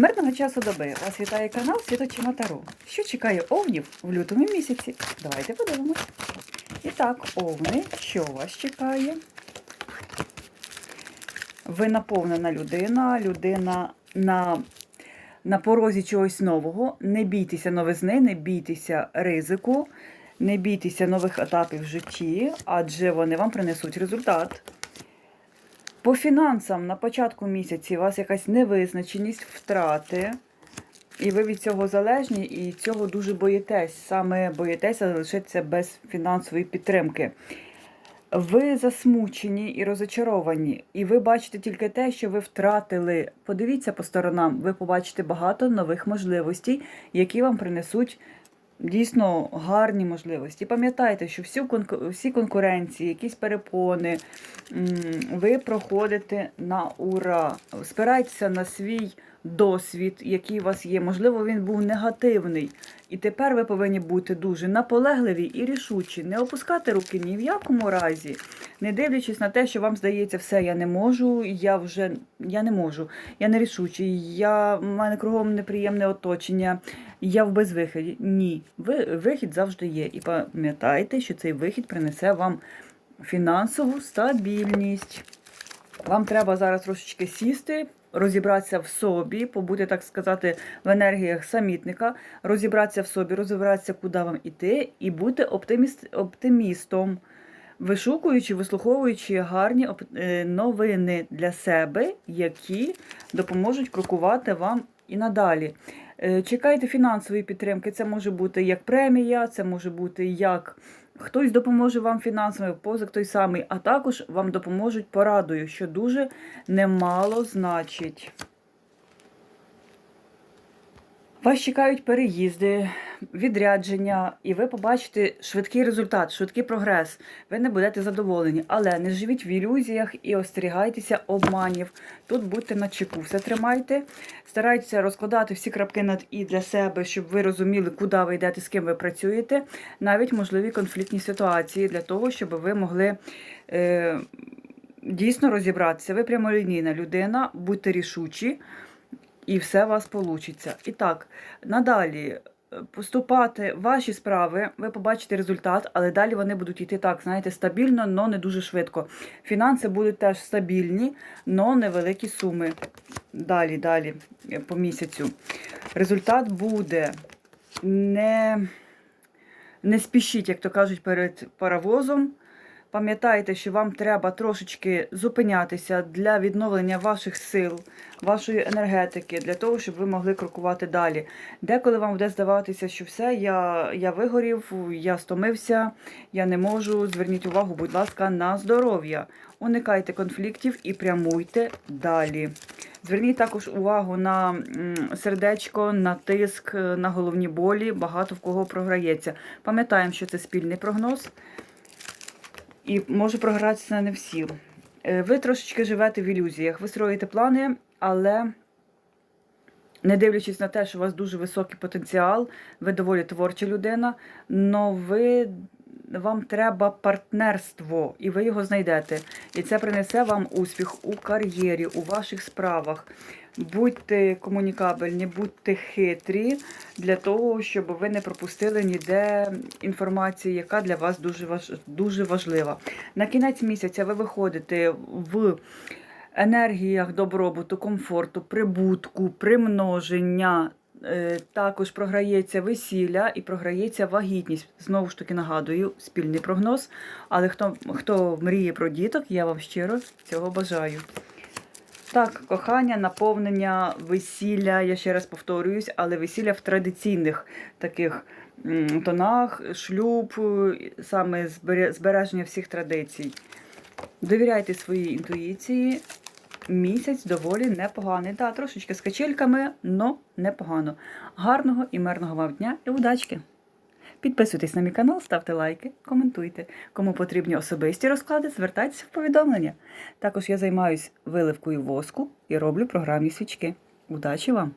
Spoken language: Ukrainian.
Мирного часу доби вас вітає канал Світочима Таро. Що чекає овнів в лютому місяці? Давайте подивимось. І так, овни, що вас чекає? Ви наповнена людина, людина на, на порозі чогось нового. Не бійтеся новизни, не бійтеся ризику, не бійтеся нових етапів в житті, адже вони вам принесуть результат. По фінансам на початку місяці у вас якась невизначеність, втрати, і ви від цього залежні, і цього дуже боїтесь. Саме боїтеся залишитися без фінансової підтримки. Ви засмучені і розочаровані, і ви бачите тільки те, що ви втратили. Подивіться по сторонам, ви побачите багато нових можливостей, які вам принесуть дійсно гарні можливості. Пам'ятайте, що конку- всі конкуренції, якісь перепони, ви проходите на ура. Спирайтеся на свій досвід, який у вас є. Можливо, він був негативний. І тепер ви повинні бути дуже наполегливі і рішучі, не опускати руки ні в якому разі, не дивлячись на те, що вам здається, все, я не можу, я вже я не можу, я не рішучий, я, в мене кругом неприємне оточення, я в безвиході. Ні, ви, вихід завжди є. І пам'ятайте, що цей вихід принесе вам фінансову стабільність. Вам треба зараз трошечки сісти, розібратися в собі, побути, так сказати, в енергіях самітника, розібратися в собі, розібратися, куди вам іти, і бути оптиміст, оптимістом, вишукуючи, вислуховуючи гарні е, новини для себе, які допоможуть крокувати вам і надалі. Е, Чекайте фінансової підтримки. Це може бути як премія, це може бути як хтось допоможе вам фінансово, позик той самий, а також вам допоможуть порадою, що дуже немало значить. Вас чекають переїзди, відрядження, і ви побачите швидкий результат, швидкий прогрес. Ви не будете задоволені, але не живіть в ілюзіях і остерігайтеся обманів. Тут будьте на чеку, все тримайте, старайтеся розкладати всі крапки над і для себе, щоб ви розуміли, куди ви йдете, з ким ви працюєте, навіть можливі конфліктні ситуації для того, щоб ви могли. Е, Дійсно розібратися, ви прямолінійна людина, будьте рішучі, і все у вас вийде. І так, надалі е, поступати ваші справи, ви побачите результат, але далі вони будуть йти так, знаєте, стабільно, але не дуже швидко. Фінанси будуть теж стабільні, але невеликі суми. Далі, далі, е, по місяцю. Результат буде не, не спішіть, як то кажуть, перед паровозом. Пам'ятайте, що вам треба трошечки зупинятися для відновлення ваших сил, вашої енергетики, для того, щоб ви могли крокувати далі. Деколи вам буде здаватися, що все, я, я вигорів, я стомився, я не можу. Зверніть увагу, будь ласка, на здоров'я. Уникайте конфліктів і прямуйте далі. Зверніть також увагу на сердечко, на тиск, на головні болі. Багато в кого програється. Пам'ятаємо, що це спільний прогноз і може програтися не всі. Е, Ви трошечки живете в ілюзіях, ви строїте плани, але не дивлячись на те, що у вас дуже високий потенціал, ви доволі творча людина, але ви, вам треба партнерство, і ви його знайдете. І це принесе вам успіх у кар'єрі, у ваших справах. Будьте комунікабельні, будьте хитрі для того, щоб ви не пропустили ніде інформації, яка для вас дуже важ... дуже важлива. На кінець місяця ви виходите в енергіях добробуту, комфорту, прибутку, примноження. Е, Також програється весілля і програється вагітність. Знову ж таки нагадую, спільний прогноз. Але хто, хто мріє про діток, я вам щиро цього бажаю. Так, кохання, наповнення, весілля, я ще раз повторююсь, але весілля в традиційних таких тонах, шлюб, е, саме збереження всіх традицій. Довіряйте своїй інтуїції. Місяць доволі непоганий. Так, трошечки з качельками, але непогано. Гарного і мирного вам дня і удачки! Підписуйтесь на мій канал, ставте лайки, коментуйте. Кому потрібні особисті розклади, звертайтеся в повідомлення. Також я займаюся виливкою воску і роблю програмні свічки. Удачі вам!